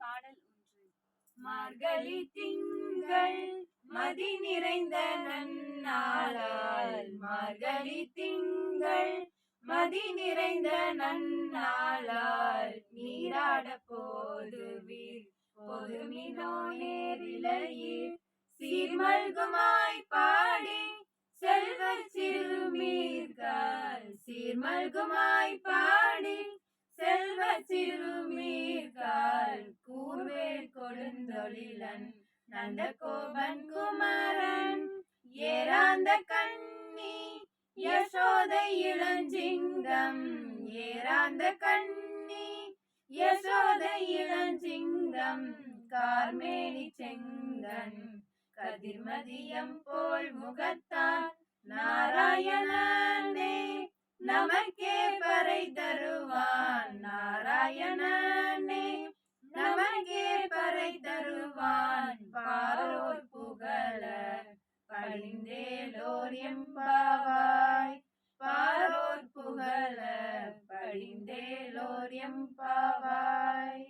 பாடல் ஒன்று. மார்கழி திங்கள் மதி நிறைந்த நன்னாளால் மார்கழி திங்கள் மதி நிறைந்த நன்னாளால் நீராட போதுவீர் பொதுமினோ நேரிலையீர் சீர்மல்குமாய் பாடி செல்வ சிறுமீர்கள் சீர்மல்குமாய் பாடி செல்வ சிறுமீர்கள். கொடுந்தொழிலன் நந்த கோபன் குமரன் ஏராந்த கண்ணி யசோத இளஞ்சிங்கம் ஏராந்த கண்ணி யசோத இளஞ்சிங்கம் கார்மேனி செங்கன் கதிர்மதியம் போல் முகத்தார் நாராயணனே நமக்கே பறை தருவான் நாராயணன் வேலோர் எம்பாவாய் பாரோர் புகழ படிந்தேலோர் எம்பாவாய்